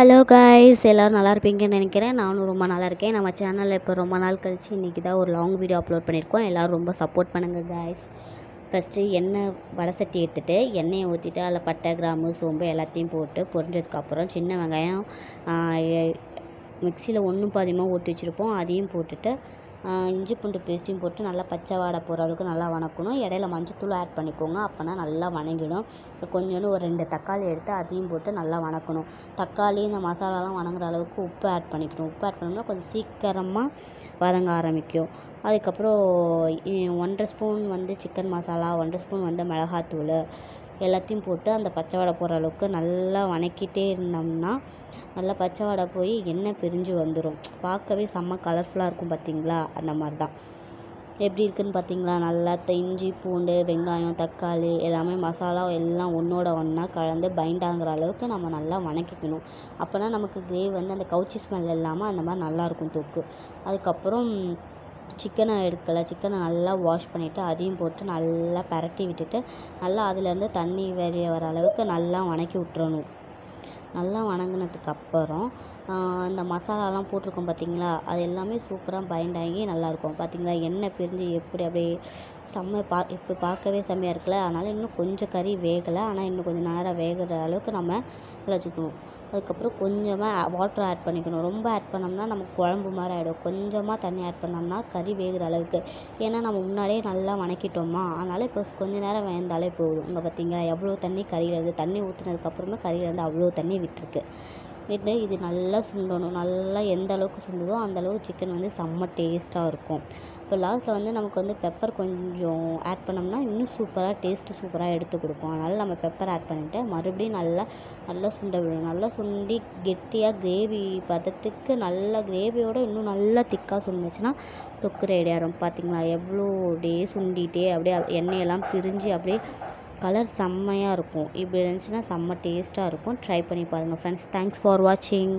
Hello guys எல்லோரும் நல்லா இருப்பீங்கன்னு நினைக்கிறேன். நானும் ரொம்ப நல்லா இருக்கேன். நம்ம சேனலில் இப்போ ரொம்ப நாள் கழித்து இன்றைக்கி தான் ஒரு லாங் வீடியோ அப்லோட் பண்ணியிருக்கோம். எல்லோரும் ரொம்ப சப்போர்ட் பண்ணுங்கள் காய்ஸ் ஃபஸ்ட்டு எண்ணெய் வடை சட்டி எடுத்துகிட்டு எண்ணெயை ஊற்றிட்டு அதில் பட்டை கிராம்பு சோம்பு எல்லாத்தையும் போட்டு பொரிஞ்சதுக்கப்புறம் சின்ன வெங்காயம் மிக்சியில் ஒன்றும் பாதியமாக ஊற்றி வச்சுருப்போம். அதையும் போட்டுட்டு இஞ்சி பூண்டு பேஸ்ட்டையும் போட்டு நல்லா பச்சை வாடை போகிற அளவுக்கு நல்லா வணக்கணும். இடையில மஞ்சத்தூள் ஆட் பண்ணிக்கோங்க. அப்போனா நல்லா வணங்கிடும். கொஞ்சோண்டு ஒரு ரெண்டு தக்காளி எடுத்து அதையும் போட்டு நல்லா வணக்கணும். தக்காளி இந்த மசாலாலாம் வணங்குற அளவுக்கு உப்பு ஆட் பண்ணிக்கணும். உப்பு ஆட் பண்ணோம்னா கொஞ்சம் சீக்கிரமாக வதங்க ஆரம்பிக்கும். அதுக்கப்புறம் ஒன்றரை ஸ்பூன் வந்து சிக்கன் மசாலா ஒன்றரை ஸ்பூன் வந்து மிளகாத்தூள் எல்லாத்தையும் போட்டு அந்த பச்சை வாடை போகிற அளவுக்கு நல்லா வணக்கிட்டே இருந்தோம்னா நல்லா பச்சை வாடை போய் எண்ணெய் பிரிஞ்சு வந்துடும் பார்க்கவே செம்ம கலர்ஃபுல்லாக இருக்கும் பார்த்திங்களா? அந்த மாதிரி தான் எப்படி இருக்குதுன்னு பார்த்தீங்களா? நல்லா இஞ்சி பூண்டு வெங்காயம் தக்காளி எல்லாமே மசாலா எல்லாம் ஒன்றோட ஒன்றா கலந்து பைண்டாங்கிற அளவுக்கு நம்ம நல்லா வணக்கிக்கணும். அப்போனா நமக்கு கிரேவி வந்து அந்த கவுச்சி ஸ்மெல் இல்லாமல் அந்த மாதிரி நல்லாயிருக்கும் தொக்கு. அதுக்கப்புறம் சிக்கனை எடுக்கலை. சிக்கனை நல்லா வாஷ் பண்ணிவிட்டு அதையும் போட்டு நல்லா பரட்டி விட்டுட்டு நல்லா அதுலேருந்து தண்ணி வெளியே வர அளவுக்கு நல்லா வணக்கி விட்றணும் நல்லா வணங்கினதுக்கு அப்புறம் இந்த மசாலாலாம் போட்டிருக்கோம் பார்த்திங்களா? அது எல்லாமே சூப்பராக பைண்ட் ஆகி நல்லாயிருக்கும். பார்த்தீங்களா? எண்ணெய் பிரிஞ்சு எப்படி அப்படியே செம்ம பா இப்போ பார்க்கவே செம்மையாக இருக்குல்ல? அதனால் இன்னும் கொஞ்சம் கறி வேகலை. ஆனால் இன்னும் கொஞ்சம் நேரம் வேகிற அளவுக்கு நம்ம வச்சுக்கணும். அதுக்கப்புறம் கொஞ்சமாக வாட்டர் ஆட் பண்ணிக்கணும். ரொம்ப ஆட் பண்ணோம்னா நமக்கு குழம்பு மாதிரி ஆகிடும் கொஞ்சமாக தண்ணி ஆட் பண்ணோம்னா கறி வேகிற அளவுக்கு. ஏன்னா நம்ம முன்னாடியே நல்லா வணக்கிட்டோமா? அதனால் இப்போ கொஞ்ச நேரம் வேந்தாலே போதும். இங்கே பார்த்தீங்களா? எவ்வளோ தண்ணி கறியிலேருந்து தண்ணி ஊற்றுனதுக்கப்புறமே கறியிலேருந்து அவ்வளோ தண்ணி விட்டுருக்கு. விட்டு இது நல்லா சுண்டணும். நல்லா எந்த அளவுக்கு சுண்டுதோ அந்தளவுக்கு சிக்கன் வந்து செம்ம டேஸ்ட்டாக இருக்கும். இப்போ லாஸ்ட்டில் வந்து நமக்கு வந்து பெப்பர் கொஞ்சம் ஆட் பண்ணோம்னா இன்னும் சூப்பராக டேஸ்ட்டு சூப்பராக எடுத்து கொடுக்கும் அதனால் நம்ம பெப்பர் ஆட் பண்ணிவிட்டு மறுபடியும் நல்லா நல்லா சுண்ட விடணும். நல்லா சுண்டி கெட்டியாக கிரேவி பதத்துக்கு நல்லா கிரேவியோடு இன்னும் நல்லா திக்காக சுண்டுச்சுன்னா தொக்கு ரெடி ஆகிடும் பார்த்திங்களா எவ்வளோ அப்படியே சுண்டிகிட்டே அப்படியே எண்ணெயெல்லாம் பிரிஞ்சு அப்படியே கலர் செம்மையாக இருக்கும். இப்படி இருந்துச்சுன்னா செம்ம டேஸ்ட்டாக இருக்கும். ட்ரை பண்ணி பாருங்கள் ஃப்ரெண்ட்ஸ் தேங்க்ஸ் ஃபார் வாட்சிங்